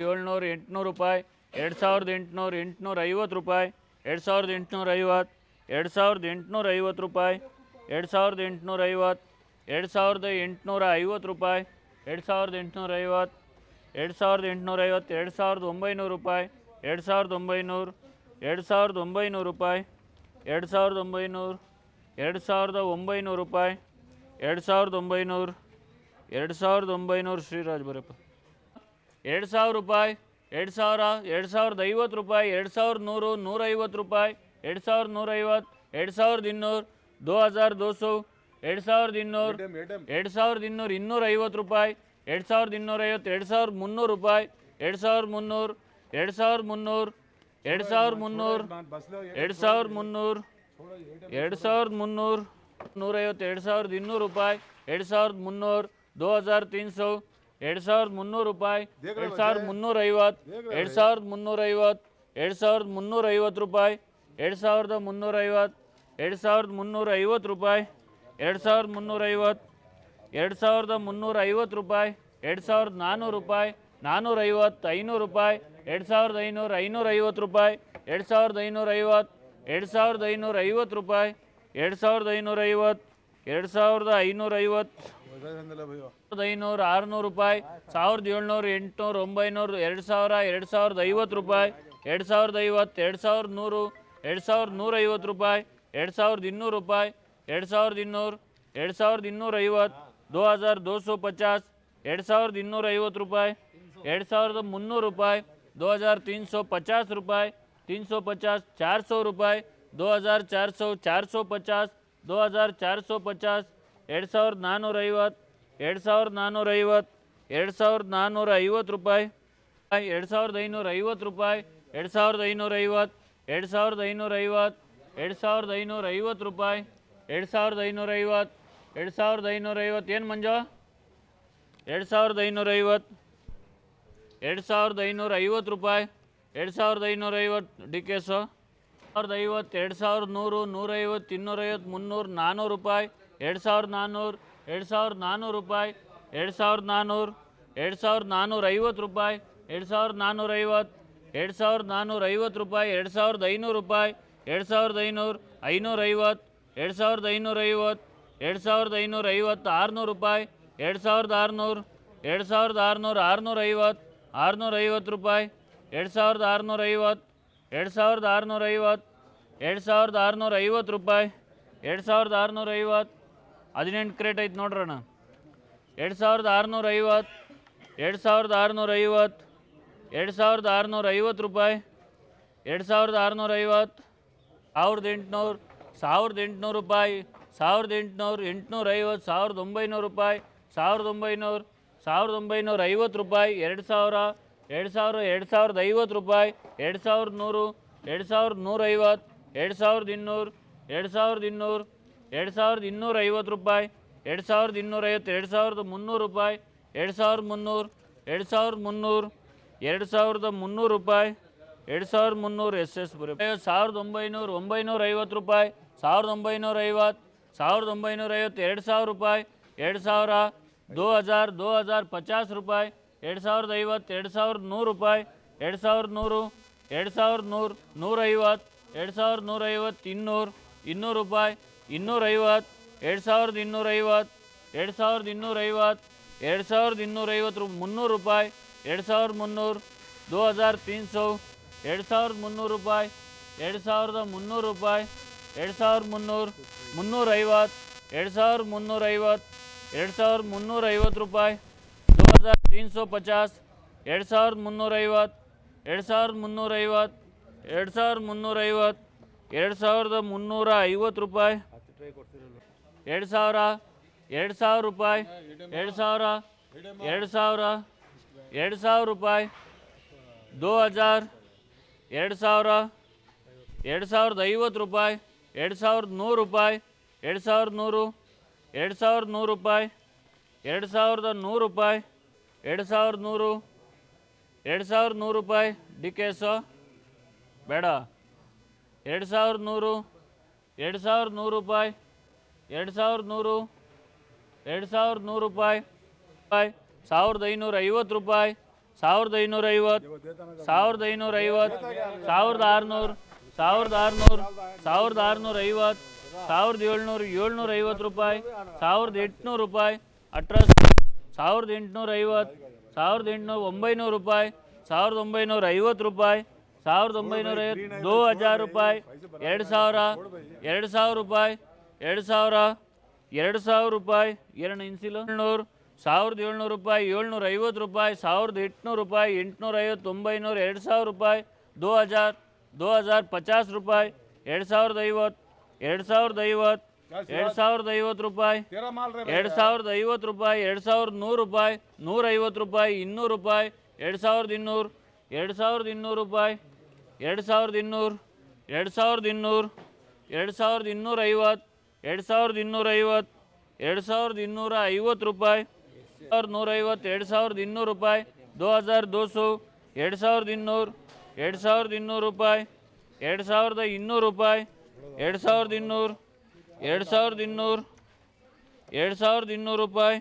ಏಳ್ನೂರು ಎಂಟುನೂರು ರೂಪಾಯಿ ಎರಡು ಸಾವಿರದ ಎಂಟುನೂರು ಎಂಟುನೂರ ಐವತ್ತು ರೂಪಾಯಿ ಎರಡು ಸಾವಿರದ ಎಂಟುನೂರ ಐವತ್ತು ಎರಡು ಸಾವಿರದ ಎಂಟುನೂರ ಐವತ್ತು ರೂಪಾಯಿ ಎರಡು ಸಾವಿರದ ಎಂಟುನೂರ ಐವತ್ತು ಎರಡು ಸಾವಿರದ ಎಂಟುನೂರ ಐವತ್ತು ರೂಪಾಯಿ ಎರಡು ಸಾವಿರದ ಎಂಟುನೂರ ಐವತ್ತು ಎರಡು ಸಾವಿರದ ಎಂಟುನೂರ ಐವತ್ತು ಎರಡು ಸಾವಿರದ ಒಂಬೈನೂರು ರೂಪಾಯಿ ಎರಡು ಸಾವಿರದ ಒಂಬೈನೂರು ಎರಡು ಸಾವಿರದ ಒಂಬೈನೂರು ರೂಪಾಯಿ ಎರಡು ಸಾವಿರದ ಒಂಬೈನೂರು ಎರಡು ಸಾವಿರದ ಒಂಬೈನೂರು ರೂಪಾಯಿ ಎರಡು ಸಾವಿರದ ಒಂಬೈನೂರು ಎರಡು ಸಾವಿರದ ಒಂಬೈನೂರು ಶ್ರೀರಾಜ್ ಬರಪ್ಪ ಎರಡು ಸಾವಿರ ರೂಪಾಯಿ ಎರಡು ಸಾವಿರ ಎರಡು ಸಾವಿರದ ಐವತ್ತು ರೂಪಾಯಿ ಎರಡು ಸಾವಿರದ ನೂರು ನೂರೈವತ್ತು ರೂಪಾಯಿ ಎರಡು ಸಾವಿರದ ನೂರೈವತ್ತು ಎರಡು ಸಾವಿರದ ಇನ್ನೂರು ದೋ ಹಜಾರ್ ದೋ ಸೌ ಎರಡು ಸಾವಿರದ ಇನ್ನೂರು ಎರಡು ಸಾವಿರದ ಇನ್ನೂರು ಇನ್ನೂರೈವತ್ತು ರೂಪಾಯಿ ಎರಡು ಸಾವಿರದ ಇನ್ನೂರೈವತ್ತು ಎರಡು ಸಾವಿರದ ಮುನ್ನೂರು ರೂಪಾಯಿ ಎರಡು ಸಾವಿರದ ಮುನ್ನೂರು ಎರಡು ಸಾವಿರದ ಮುನ್ನೂರು ಎರಡು ಸಾವಿರದ ಮುನ್ನೂರು ಎರಡು ಸಾವಿರದ ಮುನ್ನೂರು ಎರಡು ಸಾವಿರದ ಮುನ್ನೂರು ನೂರೈವತ್ತು ಎರಡು ಸಾವಿರದ ಇನ್ನೂರು ರೂಪಾಯಿ ಎರಡು ಸಾವಿರದ ಮುನ್ನೂರು ದೋ ಹಜಾರ್ ತೀನ್ ಸೌ ಎರಡು ಸಾವಿರದ ಮುನ್ನೂರು ರೂಪಾಯಿ ಎರಡು ಸಾವಿರದ ಮುನ್ನೂರ ಐವತ್ತು ಎರಡು ಸಾವಿರದ ಮುನ್ನೂರ ಐವತ್ತು ಎರಡು ಸಾವಿರದ ಮುನ್ನೂರ ಐವತ್ತು ರೂಪಾಯಿ ಎರಡು ಸಾವಿರದ ಮುನ್ನೂರ ಐವತ್ತು ಎರಡು ಸಾವಿರದ ಮುನ್ನೂರ ಐವತ್ತು ರೂಪಾಯಿ ಎರಡು ಸಾವಿರದ ಮುನ್ನೂರ ಐವತ್ತು ಎರಡು ಸಾವಿರದ ಮುನ್ನೂರ ಐವತ್ತು ರೂಪಾಯಿ ಎರಡು ಸಾವಿರದ ನಾನ್ನೂರು ರೂಪಾಯಿ ನಾನ್ನೂರ ಐವತ್ತು ಐನೂರು ರೂಪಾಯಿ ಎರಡು ಸಾವಿರದ ಐನೂರು ಐನೂರ ಐವತ್ತು ರೂಪಾಯಿ ಎರಡು ಸಾವಿರದ ಐನೂರ ಐವತ್ತು ಎರಡು ಸಾವಿರದ ಐನೂರ ಐವತ್ತು ರೂಪಾಯಿ ಎರಡು ಸಾವಿರದ ಐನೂರ ಐವತ್ತು ಎರಡು ಸಾವಿರದ ಐನೂರ ಐವತ್ತು ಐನೂರು, ಆರುನೂರು ರೂಪಾಯಿ, ಸಾವಿರದ ಏಳ್ನೂರು, ಎಂಟುನೂರು, ಒಂಬೈನೂರು, ಎರಡು ಸಾವಿರ, ಎರಡು ಸಾವಿರದ ಐವತ್ತು ರೂಪಾಯಿ, ಎರಡು ಸಾವಿರದ ಐವತ್ತು, ಎರಡು ಸಾವಿರದ ನೂರು, ಎರಡು ಸಾವಿರದ ನೂರೈವತ್ತು ರೂಪಾಯಿ, ಎರಡು ಸಾವಿರದ ಇನ್ನೂರು ರೂಪಾಯಿ, ಎರಡು ಸಾವಿರದ ಇನ್ನೂರು, ಎರಡು ಸಾವಿರದ ಇನ್ನೂರೈವತ್ತು ದೋ ಹಜಾರ್, ದೋ ಸೋ ಪಚಾಸ್, ಎರಡು ಸಾವಿರದ ಇನ್ನೂರೈವತ್ತು ರೂಪಾಯಿ, ಎರಡು ಸಾವಿರದ ಮುನ್ನೂರು ರೂಪಾಯಿ, ದೋ ಹಜಾರ್ ತೀನ್ ಸೋ ಪಚಾಸ್ ರೂಪಾಯಿ, ತೀನ್ ಸೋ ಪಚಾಸ್, ಚಾರ್ ಸೌ ರೂಪಾಯಿ, ದೋ ಹಜಾರ್ ಚಾರ್ ಸೌ, ಚಾರ್ ಸೋ ಪಚಾಸ್, ದೋ ಹಜಾರ್ ಚಾರ್ ಸೋ ಪಚಾಸ್ ಎರಡು ಸಾವಿರದ ನಾನ್ನೂರ ಐವತ್ತು ಎರಡು ಸಾವಿರದ ನಾನ್ನೂರ ಐವತ್ತು ಎರಡು ಸಾವಿರದ ನಾನ್ನೂರ ಐವತ್ತು ರೂಪಾಯಿ ಎರಡು ಸಾವಿರದ ಐನೂರ ಐವತ್ತು ರೂಪಾಯಿ ಎರಡು ಸಾವಿರದ ಐನೂರ ಐವತ್ತು ಎರಡು ಸಾವಿರದ ಐನೂರ ಐವತ್ತು ಎರಡು ಸಾವಿರದ ಐನೂರ ಐವತ್ತು ರೂಪಾಯಿ ಎರಡು ಸಾವಿರದ ಐನೂರ ಐವತ್ತು ಎರಡು ಸಾವಿರದ ಐನೂರ ಐವತ್ತು ಏನು ಮಂಜು ಎರಡು ಸಾವಿರದ ಐನೂರ ಐವತ್ತು ಎರಡು ಸಾವಿರದ ಐನೂರ ಐವತ್ತು ರೂಪಾಯಿ ಎರಡು ಸಾವಿರದ ಐನೂರ ಐವತ್ತು ಡಿ ಕೆ ಸಾವಿರದ ಐವತ್ತು ಎರಡು ಸಾವಿರದ ನೂರು ನೂರೈವತ್ತು ಇನ್ನೂರೈವತ್ತು ಮುನ್ನೂರು ನಾನ್ನೂರು ರೂಪಾಯಿ ಎರಡು ಸಾವಿರದ ನಾನ್ನೂರು ಎರಡು ಸಾವಿರದ ನಾನ್ನೂರು ರೂಪಾಯಿ ಎರಡು ಸಾವಿರದ ನಾನ್ನೂರು ಎರಡು ಸಾವಿರದ ನಾನ್ನೂರ ಐವತ್ತು ರೂಪಾಯಿ ಎರಡು ಸಾವಿರದ ನಾನ್ನೂರ ಐವತ್ತು ಎರಡು ಸಾವಿರದ ನಾನ್ನೂರ ಐವತ್ತು ರೂಪಾಯಿ ಎರಡು ಸಾವಿರದ ಐನೂರು ರೂಪಾಯಿ ಎರಡು ಸಾವಿರದ ಐನೂರು ಐನೂರ ಐವತ್ತು ಎರಡು ಸಾವಿರದ ಐನೂರ ಐವತ್ತು ಎರಡು ಸಾವಿರದ ಐನೂರ ಐವತ್ತು ಆರುನೂರು ರೂಪಾಯಿ ಎರಡು ಸಾವಿರದ ಆರುನೂರು ಎರಡು ಸಾವಿರದ ಆರುನೂರು ಆರುನೂರ ಐವತ್ತು ಆರುನೂರ ಐವತ್ತು ರೂಪಾಯಿ ಎರಡು ಸಾವಿರದ ಆರುನೂರ ಐವತ್ತು ಎರಡು ಸಾವಿರದ ಆರುನೂರ ಐವತ್ತು ಎರಡು ಸಾವಿರದ ಆರುನೂರ ಐವತ್ತು ರೂಪಾಯಿ ಎರಡು ಸಾವಿರದ ಆರುನೂರ ಐವತ್ತು ಹದಿನೆಂಟು ಕ್ರೇಟ್ ಐತೆ ನೋಡ್ರಣ ಎರಡು ಸಾವಿರದ ಆರುನೂರ ಐವತ್ತು, ಎರಡು ಸಾವಿರದ ಆರುನೂರ ಐವತ್ತು, ಎರಡು ಸಾವಿರದ ಆರುನೂರ ಐವತ್ತು ರೂಪಾಯಿ, ಎರಡು ಸಾವಿರದ ಆರುನೂರ ಐವತ್ತು, ಸಾವಿರದ ಎಂಟುನೂರು ಸಾವಿರದ ಎಂಟುನೂರು ರೂಪಾಯಿ, ಸಾವಿರದ ಎಂಟುನೂರು, ಎಂಟುನೂರ ಐವತ್ತು, ಸಾವಿರದ ಒಂಬೈನೂರು ರೂಪಾಯಿ, ಸಾವಿರದ ಒಂಬೈನೂರು, ಸಾವಿರದ ಒಂಬೈನೂರ ಐವತ್ತು ರೂಪಾಯಿ, ಎರಡು ಸಾವಿರ ಎರಡು ಸಾವಿರ, ಎರಡು ಸಾವಿರದ ಐವತ್ತು ರೂಪಾಯಿ, ಎರಡು ಸಾವಿರದ ನೂರು, ಎರಡು ಸಾವಿರದ ನೂರೈವತ್ತು, ಎರಡು ಸಾವಿರದ ಇನ್ನೂರು, ಎರಡು ಸಾವಿರದ ಇನ್ನೂರು ಎರಡು ಸಾವಿರದ ಇನ್ನೂರ ಐವತ್ತು ರೂಪಾಯಿ ಎರಡು ಸಾವಿರದ ಇನ್ನೂರೈವತ್ತು ಎರಡು ಸಾವಿರದ ಮುನ್ನೂರು ರೂಪಾಯಿ ಎರಡು ಸಾವಿರದ ಮುನ್ನೂರು ಎರಡು ಸಾವಿರದ ಮುನ್ನೂರು ಎರಡು ಸಾವಿರದ ಮುನ್ನೂರು ರೂಪಾಯಿ ಎರಡು ಸಾವಿರದ ಮುನ್ನೂರು ಎಸ್ ಎಸ್ ಬರೀ ಸಾವಿರದ ಒಂಬೈನೂರು ಒಂಬೈನೂರ ಐವತ್ತು ರೂಪಾಯಿ ಸಾವಿರದ ಒಂಬೈನೂರ ಐವತ್ತು ಸಾವಿರದ ಒಂಬೈನೂರ ಐವತ್ತು ಎರಡು ಸಾವಿರ ರೂಪಾಯಿ ಎರಡು ಸಾವಿರ ದೋ ಹಜಾರ್ ದೋ ಹಜಾರ್ ಪಚಾಸ್ ರೂಪಾಯಿ ಎರಡು ಸಾವಿರದ ಐವತ್ತು ಎರಡು ಸಾವಿರದ ನೂರು ರೂಪಾಯಿ ಎರಡು ಸಾವಿರದ ನೂರು ಎರಡು ಸಾವಿರದ ನೂರು ನೂರೈವತ್ತು ಎರಡು ಸಾವಿರದ ನೂರೈವತ್ತು ಇನ್ನೂರು ಇನ್ನೂರು ರೂಪಾಯಿ ಇನ್ನೂರೈವತ್ತು ಎರಡು ಸಾವಿರದ ಇನ್ನೂರೈವತ್ತು ಎರಡು ಸಾವಿರದ ಇನ್ನೂರೈವತ್ತು ಎರಡು ಸಾವಿರದ ಇನ್ನೂರೈವತ್ತು ರೂ ಮುನ್ನೂರು ರೂಪಾಯಿ ಎರಡು ಸಾವಿರದ ಮುನ್ನೂರು ದೋ ಹಜಾರ್ ತೀನ್ ಸೌ ಎರಡು ಸಾವಿರದ ಮುನ್ನೂರು ರೂಪಾಯಿ ಎರಡು ಸಾವಿರದ ಮುನ್ನೂರು ರೂಪಾಯಿ ಎರಡು ಸಾವಿರದ ಮುನ್ನೂರು ಮುನ್ನೂರೈವತ್ತು ಎರಡು ಸಾವಿರದ ಮುನ್ನೂರೈವತ್ತು ಎರಡು ಸಾವಿರದ ಮುನ್ನೂರೈವತ್ತು ರೂಪಾಯಿ ದೋ ಹಜಾರ್ ತೀನ್ ಸೌ ಪಚಾಸ್ ಎರಡು ಸಾವಿರದ ಮುನ್ನೂರೈವತ್ತು ಎರಡು ಸಾವಿರದ ಮುನ್ನೂರೈವತ್ತು ಎರಡು ಸಾವಿರದ ಮುನ್ನೂರೈವತ್ತು ಎರಡು ಸಾವಿರದ ಮುನ್ನೂರ ಐವತ್ತು ರೂಪಾಯಿ ಎರಡು ಸಾವಿರ ಎರಡು ಸಾವಿರ ರೂಪಾಯಿ, ಎರಡು ಸಾವಿರ ಎರಡು ಸಾವಿರ ಎರಡು ಸಾವಿರ ರೂಪಾಯಿ, ದೋ ಹಜಾರ್, ಎರಡು ಸಾವಿರ, ಎರಡು ಸಾವಿರದ ಐವತ್ತು ರೂಪಾಯಿ, ಎರಡು ಸಾವಿರದ ನೂರು ರೂಪಾಯಿ, ಎರಡು ಸಾವಿರದ ನೂರು, ಎರಡು ಸಾವಿರದ ನೂರು ರೂಪಾಯಿ, ಎರಡು ಸಾವಿರದ ನೂರು ರೂಪಾಯಿ, ಎರಡು ಸಾವಿರದ ನೂರು, ಎರಡು ಸಾವಿರದ ನೂರು ರೂಪಾಯಿ. ಡಿ ಕೆ ಎಸ್ಸು ಬೇಡ. ಎರಡು ಸಾವಿರದ ನೂರು ಎರಡು ಸಾವಿರದ ನೂರು ರೂಪಾಯಿ, ಎರಡು ಸಾವಿರದ ನೂರು, ಎರಡು ಸಾವಿರದ ನೂರು ರೂಪಾಯಿ ರೂಪಾಯಿ ಸಾವಿರದ ಐನೂರ ಐವತ್ತು ರೂಪಾಯಿ, ಸಾವಿರದ ಐನೂರ ಐವತ್ತು, ಸಾವಿರದ ಐನೂರ ಐವತ್ತು, ಸಾವಿರದ ಆರುನೂರು ಸಾವಿರದ ಆರುನೂರು, ಸಾವಿರದ ಆರುನೂರ ಐವತ್ತು, ಸಾವಿರದ ಏಳ್ನೂರು ಏಳ್ನೂರ ಐವತ್ತು ರೂಪಾಯಿ, ಸಾವಿರದ ಎಂಟುನೂರು ರೂಪಾಯಿ ಅಟ್ರಸ್ ಸಾವಿರದ ಎಂಟುನೂರ ಐವತ್ತು ಸಾವಿರದ ಎಂಟುನೂರ ಒಂಬೈನೂರು ರೂಪಾಯಿ, ಸಾವಿರದ ಒಂಬೈನೂರ ಐವತ್ತು ರೂಪಾಯಿ ಸಾವಿರದ ಒಂಬೈನೂರ ಐವತ್ತು ದೋ ಹಜಾರ್ ರೂಪಾಯಿ ಎರಡು ಸಾವಿರ ಎರಡು ಸಾವಿರ ರೂಪಾಯಿ ಎರಡು ಸಾವಿರ ಎರಡು ಸಾವಿರ ರೂಪಾಯಿ ಎರಡು ಇನ್ಸಿಲ್? ಏಳ್ನೂರು ಸಾವಿರದ ಏಳ್ನೂರು ರೂಪಾಯಿ ಏಳ್ನೂರ ಐವತ್ತು ರೂಪಾಯಿ ಸಾವಿರದ ಎಂಟುನೂರು ರೂಪಾಯಿ ಎಂಟುನೂರ ಐವತ್ತು ಒಂಬೈನೂರು ಎರಡು ಸಾವಿರ ರೂಪಾಯಿ ದೋ ಹಜಾರ್ ದೋ ಹಜಾರ್ ಪಚಾಸ್ ರೂಪಾಯಿ ಎರಡು ಸಾವಿರದ ಐವತ್ತು ಎರಡು ಸಾವಿರದ ಐವತ್ತು ಎರಡು ಸಾವಿರದ ಐವತ್ತು ರೂಪಾಯಿ ಎರಡು ಸಾವಿರದ ಐವತ್ತು ರೂಪಾಯಿ ಎರಡು ಸಾವಿರದ ನೂರು ರೂಪಾಯಿ ನೂರೈವತ್ತು ರೂಪಾಯಿ ಇನ್ನೂರು ರೂಪಾಯಿ ಎರಡು ಸಾವಿರದ ಇನ್ನೂರು ಎರಡು ಸಾವಿರದ ಇನ್ನೂರು ರೂಪಾಯಿ ಎರಡು ಸಾವಿರದ ಇನ್ನೂರು ಎರಡು ಸಾವಿರದ ಇನ್ನೂರು ಎರಡು ಸಾವಿರದ ಇನ್ನೂರ ಐವತ್ತು ಎರಡು ಸಾವಿರದ ಇನ್ನೂರೈವತ್ತು ಎರಡು ಸಾವಿರದ ಇನ್ನೂರ ಐವತ್ತು ರೂಪಾಯಿ ಸಾವಿರದ ನೂರೈವತ್ತು ಎರಡು ಸಾವಿರದ ಇನ್ನೂರು ರೂಪಾಯಿ ದೋ ಹಜಾರ್ ದೋಸು ಎರಡು ಸಾವಿರದ ಇನ್ನೂರು ಎರಡು ಸಾವಿರದ ಇನ್ನೂರು ರೂಪಾಯಿ ಎರಡು ಸಾವಿರದ ಇನ್ನೂರು ರೂಪಾಯಿ ಎರಡು ಸಾವಿರದ ಇನ್ನೂರು ಎರಡು ಸಾವಿರದ ಇನ್ನೂರು ಎರಡು ಸಾವಿರದ ಇನ್ನೂರು ರೂಪಾಯಿ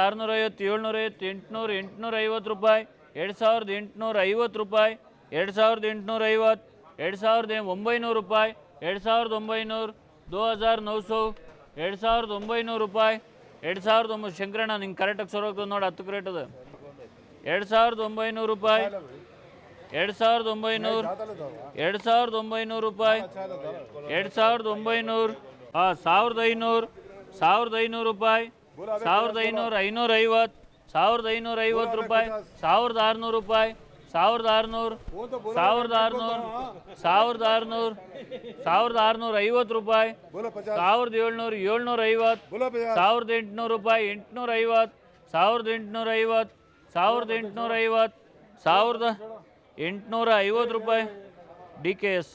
ಆರುನೂರೈವತ್ತು ಏಳ್ನೂರೈವತ್ತು ಎಂಟುನೂರು ಎಂಟುನೂರ ಐವತ್ತು ರೂಪಾಯಿ ಎರಡು ಸಾವಿರದ ಎಂಟುನೂರ ಐವತ್ತು ರೂಪಾಯಿ ಎರಡು ಸಾವಿರದ ಎಂಟುನೂರ ಐವತ್ತು ಎರಡು ಸಾವಿರದ ಒಂಬೈನೂರು ರೂಪಾಯಿ ಎರಡು ಸಾವಿರದ ಒಂಬೈನೂರು ದೋ ಹಜಾರ್ ನೌ ಸೌ ಎರಡು ಸಾವಿರದ ಒಂಬೈನೂರು ರೂಪಾಯಿ ಎರಡು ಸಾವಿರದ ಒಂಬತ್ತು ಶಂಕರಣ್ಣ ನಿಂಗೆ ಕರೆಕ್ಟಾಗಿ ಸರೋಗ್ತದೆ ನೋಡಿ ಹತ್ತು ಕ್ರೇಟ್ ಅದ ಎರಡು ಸಾವಿರದ ಒಂಬೈನೂರು ರೂಪಾಯಿ ಎರಡು ಸಾವಿರದ ಒಂಬೈನೂರು ಎರಡು ಸಾವಿರದ ಒಂಬೈನೂರು ರೂಪಾಯಿ ಎರಡು ಸಾವಿರದ ಒಂಬೈನೂರು ಹಾಂ ಸಾವಿರದ ಐನೂರು ಸಾವಿರದ ಐನೂರು ರೂಪಾಯಿ ಸಾವಿರದ ಐನೂರು ಐನೂರ ಐವತ್ತು ಸಾವಿರದ ಐನೂರ ಐವತ್ತು ರೂಪಾಯಿ, ಸಾವಿರದ ಆರುನೂರು ರೂಪಾಯಿ, ಸಾವಿರದ ಆರುನೂರು ಸಾವಿರದ ಆರುನೂರು ಸಾವಿರದ ಆರುನೂರು, ಸಾವಿರದ ಆರುನೂರ ಐವತ್ತು ರೂಪಾಯಿ, ಸಾವಿರದ ಏಳ್ನೂರು ಏಳ್ನೂರ ಐವತ್ತು ಸಾವಿರದ ಎಂಟುನೂರು ರೂಪಾಯಿ ಎಂಟುನೂರ ಐವತ್ತು ಸಾವಿರದ ಎಂಟುನೂರ ಐವತ್ತು ಸಾವಿರದ ಎಂಟುನೂರ ಐವತ್ತು ಸಾವಿರದ ಎಂಟುನೂರ ಐವತ್ತು ರೂಪಾಯಿ ಡಿ ಕೆ ಎಸ್,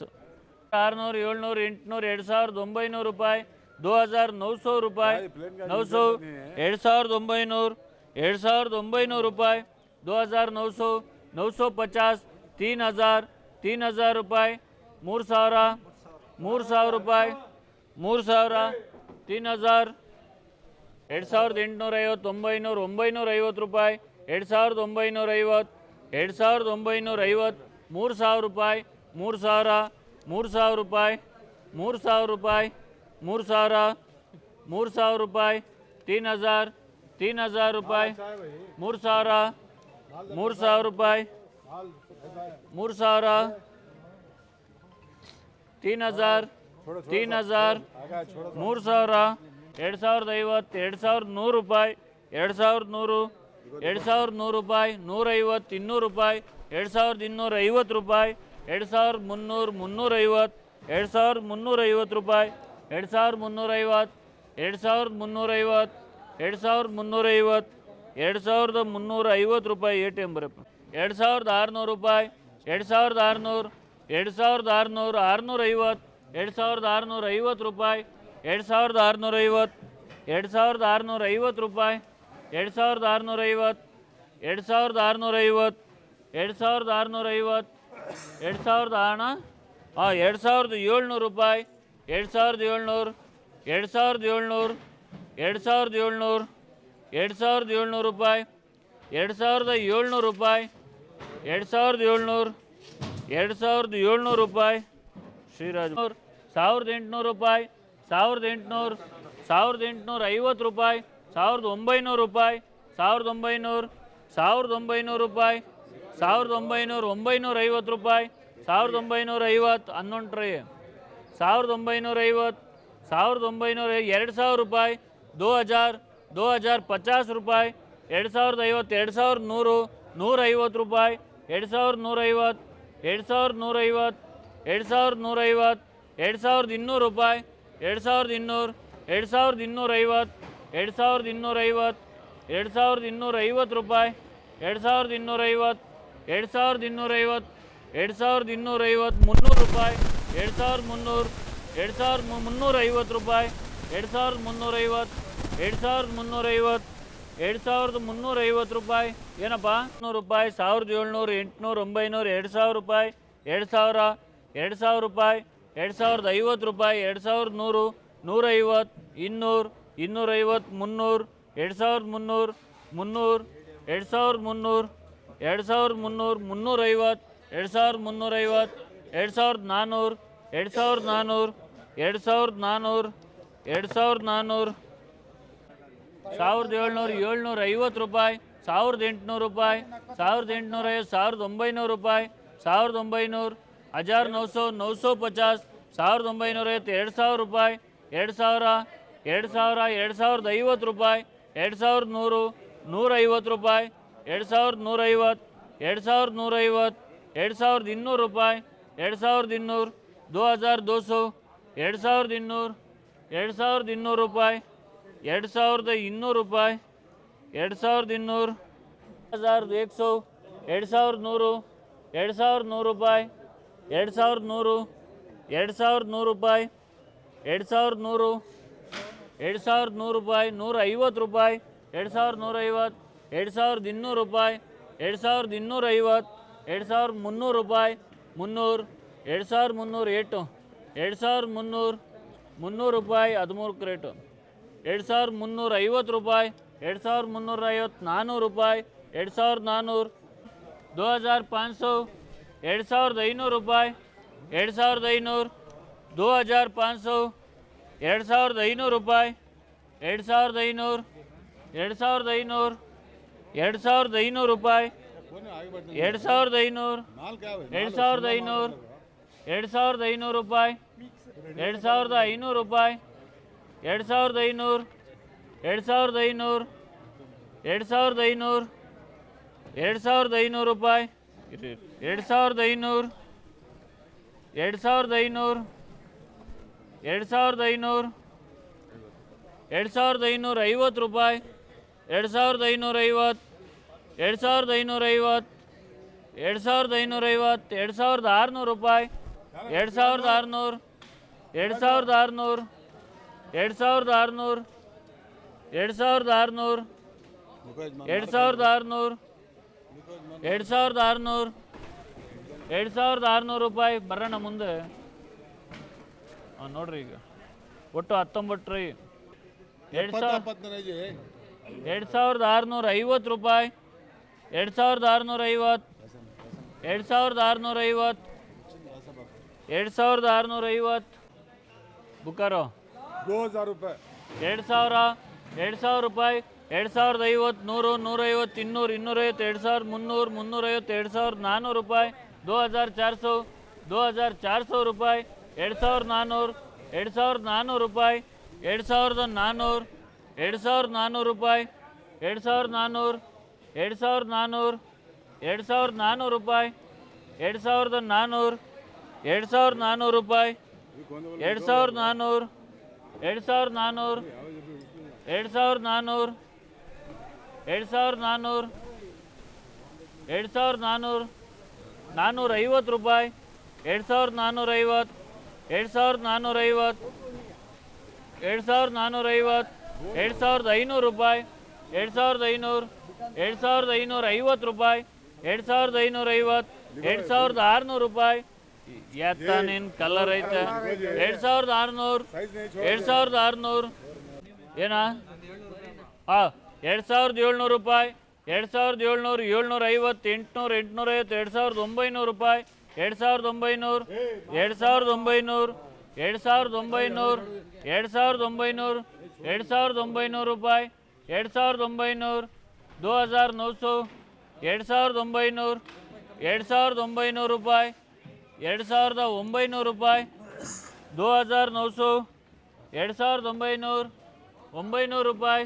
ಆರುನೂರು, ಏಳ್ನೂರು, ಎಂಟುನೂರು, ಎರಡು ಸಾವಿರದ ಒಂಬೈನೂರು ರೂಪಾಯಿ, ದೋ ಹಜಾರ್ ನೌ ಸೌ ರೂಪಾಯಿ ನೌ ಸೌ, ಎರಡು ಸಾವಿರದ ಒಂಬೈನೂರು ಎರಡು ಸಾವಿರದ ಒಂಬೈನೂರು ರೂಪಾಯಿ दो हज़ार नौ सौ नौ सौ पचास तीन हज़ार तीन हज़ार ರೂಪಾಯಿ ಮೂರು ಸಾವಿರ ಮೂರು ಸಾವಿರ ರೂಪಾಯಿ ಮೂರು ಸಾವಿರ ತೀನ್ ಹಜಾರ್ ಎರಡು ಸಾವಿರದ ಎಂಟುನೂರ ಐವತ್ತು ಒಂಬೈನೂರು ಒಂಬೈನೂರ ಐವತ್ತು ರೂಪಾಯಿ ಎರಡು ಸಾವಿರದ ಒಂಬೈನೂರ ಐವತ್ತು ಎರಡು ಸಾವಿರದ ಒಂಬೈನೂರ ಐವತ್ತು ಮೂರು ಸಾವಿರ ರೂಪಾಯಿ ಮೂರು ಸಾವಿರ ಮೂರು ಸಾವಿರ ರೂಪಾಯಿ ಮೂರು ಸಾವಿರ ರೂಪಾಯಿ ಮೂರು ಸಾವಿರ ಮೂರು ಸಾವಿರ ರೂಪಾಯಿ ತೀನ್ ಹಜಾರ್ ತೀನ್ ಹಜಾರ್ ರೂಪಾಯಿ ಮೂರು ಸಾವಿರ ಮೂರು ಸಾವಿರ ರೂಪಾಯಿ ಮೂರು ಸಾವಿರ ತೀನ್ ಹಜಾರ್ ತೀನ್ ಹಜಾರ್ आगा छोड़ो ಮೂರು ಸಾವಿರ ಎರಡು ಸಾವಿರದ ಐವತ್ತು ಎರಡು ಸಾವಿರದ ನೂರು ರೂಪಾಯಿ ಎರಡು ಸಾವಿರದ ನೂರು ಎರಡು ಸಾವಿರದ ನೂರು ರೂಪಾಯಿ ನೂರೈವತ್ತು ಇನ್ನೂರು ರೂಪಾಯಿ ಎರಡು ಸಾವಿರದ ಇನ್ನೂರ ಐವತ್ತು ರೂಪಾಯಿ ಎರಡು ಸಾವಿರದ ಮುನ್ನೂರು ಮುನ್ನೂರೈವತ್ತು ಎರಡು ಸಾವಿರದ ಮುನ್ನೂರೈವತ್ತು ರೂಪಾಯಿ ಎರಡು ಸಾವಿರದ ಮುನ್ನೂರೈವತ್ತು ಎರಡು ಸಾವಿರದ ಮುನ್ನೂರೈವತ್ತು ಎರಡು ಸಾವಿರದ ಮುನ್ನೂರೈವತ್ತು ಎರಡು ಸಾವಿರದ ಮುನ್ನೂರ ಐವತ್ತು ರೂಪಾಯಿ ಎ ಟಿ ಎಂ ಬರಪ್ಪ ಎರಡು ಸಾವಿರದ ಆರುನೂರು ರೂಪಾಯಿ ಎರಡು ಸಾವಿರದ ಆರುನೂರು ಎರಡು ಸಾವಿರದ ಆರುನೂರು ಆರುನೂರ ಐವತ್ತು ಎರಡು ಸಾವಿರದ ಆರುನೂರ ಐವತ್ತು ರೂಪಾಯಿ ಎರಡು ಸಾವಿರದ ಆರುನೂರ ಐವತ್ತು ಎರಡು ಸಾವಿರದ ಆರುನೂರ ಐವತ್ತು ರೂಪಾಯಿ ಎರಡು ಸಾವಿರದ ಆರುನೂರ ಐವತ್ತು ಎರಡು ಸಾವಿರದ ಆರುನೂರ ಐವತ್ತು ಎರಡು ಸಾವಿರದ ಆರುನೂರ ಐವತ್ತು ಎರಡು ಸಾವಿರದ ಹಣ ಹಾಂ ಎರಡು ಸಾವಿರದ ಏಳ್ನೂರು ರೂಪಾಯಿ ಎರಡು ಸಾವಿರದ ಏಳ್ನೂರು ಎರಡು ಸಾವಿರದ ಏಳ್ನೂರು ಎರಡು ಸಾವಿರದ ಏಳ್ನೂರು, ಎರಡು ಸಾವಿರದ ಏಳ್ನೂರು ರೂಪಾಯಿ, ಎರಡು ಸಾವಿರದ ಏಳ್ನೂರು ರೂಪಾಯಿ, ಎರಡು ಸಾವಿರದ ಏಳ್ನೂರು, ಎರಡು ಸಾವಿರದ ಏಳ್ನೂರು ರೂಪಾಯಿ. ಶ್ರೀರಾಜ್ ಸಾವಿರದ ಎಂಟುನೂರು ರೂಪಾಯಿ, ಸಾವಿರದ ಎಂಟುನೂರು, ಸಾವಿರದ ಎಂಟುನೂರ ಐವತ್ತು ರೂಪಾಯಿ, ಸಾವಿರದ ಒಂಬೈನೂರು ರೂಪಾಯಿ, ಸಾವಿರದ ಒಂಬೈನೂರು ಸಾವಿರದ ಒಂಬೈನೂರು ರೂಪಾಯಿ, ಸಾವಿರದ ಒಂಬೈನೂರು ಒಂಬೈನೂರ ಐವತ್ತು ರೂಪಾಯಿ, ಸಾವಿರದ ಒಂಬೈನೂರ ಐವತ್ತು ಹನ್ನೊಂದು ಸಾವಿರದ ಒಂಬೈನೂರ ಐವತ್ತು, ಸಾವಿರದ ಒಂಬೈನೂರ ಎರಡು ಸಾವಿರ ರೂಪಾಯಿ ದೋ ಹಜಾರ್ ದೋ ಹಜಾರ್ ಪಚಾಸ್ ರೂಪಾಯಿ ಎರಡು ಸಾವಿರದ ಐವತ್ತು ಎರಡು ಸಾವಿರದ ನೂರು ನೂರೈವತ್ತು ರೂಪಾಯಿ ಎರಡು ಸಾವಿರದ ನೂರೈವತ್ತು ಎರಡು ಸಾವಿರದ ನೂರೈವತ್ತು ಎರಡು ಸಾವಿರದ ನೂರೈವತ್ತು ಎರಡು ಸಾವಿರದ ಇನ್ನೂರು ರೂಪಾಯಿ ಎರಡು ಸಾವಿರದ ಇನ್ನೂರು ಎರಡು ಸಾವಿರದ ಇನ್ನೂರೈವತ್ತು ಎರಡು ಸಾವಿರದ ಇನ್ನೂರೈವತ್ತು ಎರಡು ಸಾವಿರದ ಇನ್ನೂರೈವತ್ತು ರೂಪಾಯಿ ಎರಡು ಸಾವಿರದ ಇನ್ನೂರೈವತ್ತು ಎರಡು ಸಾವಿರದ ಇನ್ನೂರೈವತ್ತು ಎರಡು ಸಾವಿರದ ಇನ್ನೂರೈವತ್ತು ಮುನ್ನೂರು ರೂಪಾಯಿ ಎರಡು ಸಾವಿರದ ಮುನ್ನೂರು ಎರಡು ಸಾವಿರದ ಮುನ್ನೂರೈವತ್ತು ರೂಪಾಯಿ ಎರಡು ಸಾವಿರದ ಮುನ್ನೂರೈವತ್ತು ಎರಡು ಸಾವಿರದ ಮುನ್ನೂರೈವತ್ತು ಎರಡು ಸಾವಿರದ ಮುನ್ನೂರೈವತ್ತು ರೂಪಾಯಿ ಏನಪ್ಪ ನೂರು ರೂಪಾಯಿ ಸಾವಿರದ ಏಳ್ನೂರು ಎಂಟುನೂರು ಒಂಬೈನೂರು ಎರಡು ಸಾವಿರ ರೂಪಾಯಿ ಎರಡು ಸಾವಿರ ಎರಡು ಸಾವಿರ ರೂಪಾಯಿ ಎರಡು ಸಾವಿರದ ಐವತ್ತು ರೂಪಾಯಿ ಎರಡು ಸಾವಿರದ ನೂರು ನೂರೈವತ್ತು ಇನ್ನೂರು ಇನ್ನೂರೈವತ್ತು ಮುನ್ನೂರು ಎರಡು ಸಾವಿರದ ಮುನ್ನೂರು ಮುನ್ನೂರು ಎರಡು ಸಾವಿರದ ಮುನ್ನೂರು ಎರಡು ಸಾವಿರದ ಮುನ್ನೂರು ಮುನ್ನೂರೈವತ್ತು ಎರಡು ಸಾವಿರದ ಮುನ್ನೂರೈವತ್ತು ಎರಡು ಸಾವಿರದ ನಾನ್ನೂರು ಎರಡು ಸಾವಿರದ ನಾನ್ನೂರು ಎರಡು ಸಾವಿರದ ನಾನ್ನೂರು ಎರಡು ಸಾವಿರದ ನಾನ್ನೂರು ಸಾವಿರದ ಏಳ್ನೂರು, ಏಳ್ನೂರ ಐವತ್ತು ರೂಪಾಯಿ, ಸಾವಿರದ ಎಂಟುನೂರು ರೂಪಾಯಿ, ಸಾವಿರದ ಎಂಟುನೂರ ಐವತ್ತು ಸಾವಿರದ ಒಂಬೈನೂರು ರೂಪಾಯಿ, ಸಾವಿರದ ಒಂಬೈನೂರು ಹಜಾರ್ ನೌ ಸೌ ನೌ ಸೌ ಪಚಾಸ್, ಸಾವಿರದ ಒಂಬೈನೂರ ಐವತ್ತು, ಎರಡು ಸಾವಿರ ರೂಪಾಯಿ, ಎರಡು ಸಾವಿರ ಎರಡು ಸಾವಿರ, ಎರಡು ಸಾವಿರದ ಐವತ್ತು ರೂಪಾಯಿ, ಎರಡು ಸಾವಿರದ ನೂರು ನೂರೈವತ್ತು ರೂಪಾಯಿ, ಎರಡು ಸಾವಿರದ ನೂರೈವತ್ತು ಎರಡು ಸಾವಿರದ ನೂರೈವತ್ತು ಎರಡು ಸಾವಿರದ ಇನ್ನೂರು ರೂಪಾಯಿ, ಎರಡು ಸಾವಿರದ ಇನ್ನೂರು ದೋ ಹಜಾರ್ ದೋ ಸೌ ಎರಡು ಸಾವಿರದ ಇನ್ನೂರು, ಎರಡು ಸಾವಿರದ ಇನ್ನೂರು ರೂಪಾಯಿ ಎರಡು ಸಾವಿರದ ಇನ್ನೂರು ರೂಪಾಯಿ ಎರಡು ಸಾವಿರದ ಇನ್ನೂರು ಸಾವಿರದ ಏಕ್ ಸೌ ಎರಡು ಸಾವಿರದ ನೂರು ಎರಡು ಸಾವಿರದ ನೂರು ರೂಪಾಯಿ ಎರಡು ಸಾವಿರದ ನೂರು ಎರಡು ಸಾವಿರದ ನೂರು ರೂಪಾಯಿ ಎರಡು ಸಾವಿರದ ನೂರು ಎರಡು ಸಾವಿರದ ನೂರು ರೂಪಾಯಿ ನೂರ ಐವತ್ತು ರೂಪಾಯಿ ಎರಡು ಸಾವಿರದ ನೂರೈವತ್ತು ಎರಡು ಸಾವಿರದ ಇನ್ನೂರು ರೂಪಾಯಿ ಎರಡು ಸಾವಿರದ ಇನ್ನೂರೈವತ್ತು ಎರಡು ಸಾವಿರದ ಮುನ್ನೂರು ರೂಪಾಯಿ ಮುನ್ನೂರು ಎರಡು ಸಾವಿರದ ಮುನ್ನೂರು ಏಟು ಎರಡು ಸಾವಿರದ ಮುನ್ನೂರು ಮುನ್ನೂರು ರೂಪಾಯಿ ಹದಿಮೂರು ರೇಟು ಎರಡು ಸಾವಿರದ ಮುನ್ನೂರ ಐವತ್ತು ರೂಪಾಯಿ ಎರಡು ಸಾವಿರದ ಮುನ್ನೂರ ಐವತ್ತು ನಾನ್ನೂರು ರೂಪಾಯಿ ಎರಡು ಸಾವಿರದ ನಾನ್ನೂರು ದೋ ಹಜಾರ್ ಪಾಂಚ್ ಸೌ ಎರಡು ಸಾವಿರದ ಐನೂರು ರೂಪಾಯಿ ಎರಡು ಸಾವಿರದ ಐನೂರು ದೋ ಹಜಾರ್ ಪಾಂಚ್ ಸೌ ಎರಡು ಸಾವಿರದ ಐನೂರು ರೂಪಾಯಿ ಎರಡು ಸಾವಿರದ ಐನೂರು ಎರಡು ಸಾವಿರದ ಐನೂರು ಎರಡು ಸಾವಿರದ ಐನೂರು ರೂಪಾಯಿ ಎರಡು ಸಾವಿರದ ಐನೂರು ಎರಡು ಸಾವಿರದ ಐನೂರು ಎರಡು ಸಾವಿರದ ಐನೂರು ರೂಪಾಯಿ ಎರಡು ಸಾವಿರದ ಐನೂರು ರೂಪಾಯಿ ಎರಡು ಸಾವಿರದ ಐನೂರು ಎರಡು ಸಾವಿರದ ಐನೂರು ಎರಡು ಸಾವಿರದ ಐನೂರು ಎರಡು ಸಾವಿರದ ಐನೂರು ರೂಪಾಯಿ. ಎರಡು ಸಾವಿರದ ಐನೂರು ಎರಡು ಸಾವಿರದ ಐನೂರು ಎರಡು ಸಾವಿರದ ಐನೂರು ಎರಡು ಸಾವಿರದ ಐನೂರ ಐವತ್ತು ರೂಪಾಯಿ ಎರಡು ಸಾವಿರದ ಐನೂರ ಐವತ್ತು ಎರಡು ಸಾವಿರದ ಐನೂರ ಐವತ್ತು ಎರಡು ಸಾವಿರದ ಐನೂರ ಐವತ್ತು ಎರಡು ಸಾವಿರದ ಆರುನೂರು ರೂಪಾಯಿ ಎರಡು ಸಾವಿರದ ಆರುನೂರು ಎರಡು ಸಾವಿರದ ಆರುನೂರು ಎರಡು ಸಾವಿರದ ಆರುನೂರು ಎರಡು ಸಾವಿರದ ಆರುನೂರು ಎರಡು ಸಾವಿರದ ಆರುನೂರು ಎರಡು ಸಾವಿರದ ಆರುನೂರು ಎರಡು ಸಾವಿರದ ಆರುನೂರು ರೂಪಾಯಿ ಬರೋಣ ಮುಂದೆ. ಹಾಂ ನೋಡ್ರಿ ಈಗ. ಒಟ್ಟು ಹತ್ತೊಂಬತ್ತು ರೀ ಎರಡು ಸಾವಿರ ಎಪ್ಪತ್ತೈದು ಎರಡು ಸಾವಿರದ ಆರುನೂರ ಐವತ್ತು ರೂಪಾಯಿ ಎರಡು ಸಾವಿರದ ಆರುನೂರ ಐವತ್ತು ಎರಡು ಸಾವಿರದ ಆರುನೂರ ಐವತ್ತು ಎರಡು ಸಾವಿರದ ಆರುನೂರ ಐವತ್ತು. ಬುಕ್ಕಾರೋ? ರೂಪಾಯಿ ಎರಡು ಸಾವಿರ ಎರಡು ಸಾವಿರ ರೂಪಾಯಿ ಎರಡು ಸಾವಿರದ ಐವತ್ತು ನೂರು ನೂರೈವತ್ತು ಇನ್ನೂರು ಇನ್ನೂರೈವತ್ತು ಎರಡು ಸಾವಿರದ ಮುನ್ನೂರು ಮುನ್ನೂರೈವತ್ತು ಎರಡು ಸಾವಿರದ ನಾನ್ನೂರು ರೂಪಾಯಿ ದೋ ಹಜಾರ್ ಚಾರ್ ಸೌ ದೋ ಹಜಾರ್ ಚಾರ್ ಸೌ ರೂಪಾಯಿ ಎರಡು ಸಾವಿರದ ನಾನ್ನೂರು ಎರಡು ಸಾವಿರದ ನಾನ್ನೂರು ರೂಪಾಯಿ ಎರಡು ಸಾವಿರದ ನಾನ್ನೂರು ಎರಡು ಸಾವಿರದ ನಾನ್ನೂರು ರೂಪಾಯಿ ಎರಡು ಸಾವಿರದ ನಾನ್ನೂರು ಎರಡು ಸಾವಿರದ ನಾನ್ನೂರು ಎರಡು ಸಾವಿರದ ನಾನ್ನೂರು ರೂಪಾಯಿ ಎರಡು ಸಾವಿರದ ನಾನ್ನೂರು ಎರಡು ಸಾವಿರದ ನಾನ್ನೂರು ರೂಪಾಯಿ ಎರಡು ಸಾವಿರದ ನಾನ್ನೂರು ಎರಡು ಸಾವಿರದ ನಾನ್ನೂರು ಎರಡು ಸಾವಿರದ ನಾನ್ನೂರು ಎರಡು ಸಾವಿರದ ನಾನ್ನೂರು ಎರಡು ಸಾವಿರದ ನಾನ್ನೂರು ನಾನ್ನೂರ ಐವತ್ತು ರೂಪಾಯಿ ಎರಡು ಸಾವಿರದ ನಾನ್ನೂರ ಐವತ್ತು ಎರಡು ಸಾವಿರದ ನಾನ್ನೂರ ಐವತ್ತು ಎರಡು ಸಾವಿರದ ನಾನ್ನೂರ ಐವತ್ತು ಎರಡು ಸಾವಿರದ ಐನೂರು ರೂಪಾಯಿ ಎರಡು ಸಾವಿರದ ಐನೂರು ಎರಡು ಸಾವಿರದ ಐನೂರ ಐವತ್ತು ರೂಪಾಯಿ ಎರಡು ಸಾವಿರದ ಐನೂರ ಐವತ್ತು ಎರಡು ಸಾವಿರದ ಆರುನೂರು ರೂಪಾಯಿ ಎತ್ತನೇನು ಕಲರ್ ಐತೆ ಎರಡು ಸಾವಿರದ ಆರುನೂರು ಎರಡು ಸಾವಿರದ ಆರುನೂರು ಏನಾ ಹಾಂ ಎರಡು ಸಾವಿರದ ಏಳ್ನೂರು ರೂಪಾಯಿ ಎರಡು ಸಾವಿರದ ಏಳ್ನೂರು ಏಳ್ನೂರ ಐವತ್ತು ಎಂಟುನೂರು ಎಂಟುನೂರೈವತ್ತು ಎರಡು ಸಾವಿರದ ಒಂಬೈನೂರು ರೂಪಾಯಿ ಎರಡು ಸಾವಿರದ ಒಂಬೈನೂರು ಎರಡು ಸಾವಿರದ ಒಂಬೈನೂರು ಎರಡು ಸಾವಿರದ ಒಂಬೈನೂರು ಎರಡು ಸಾವಿರದ ಒಂಬೈನೂರು ಎರಡು ಸಾವಿರದ ಒಂಬೈನೂರು ರೂಪಾಯಿ ಎರಡು ಸಾವಿರದ ಒಂಬೈನೂರು ದೋ ಹಜಾರ್ ನೌ ಸೌ ಎರಡು ಸಾವಿರದ ಒಂಬೈನೂರು ಎರಡು ಸಾವಿರದ ಒಂಬೈನೂರು ರೂಪಾಯಿ ಎರಡು ಸಾವಿರದ ಒಂಬೈನೂರು ರೂಪಾಯಿ ದೋ ಹಜಾರ್ ನೌ ಸೌ ಎರಡು ಸಾವಿರದ ಒಂಬೈನೂರು ಒಂಬೈನೂರು ರೂಪಾಯಿ.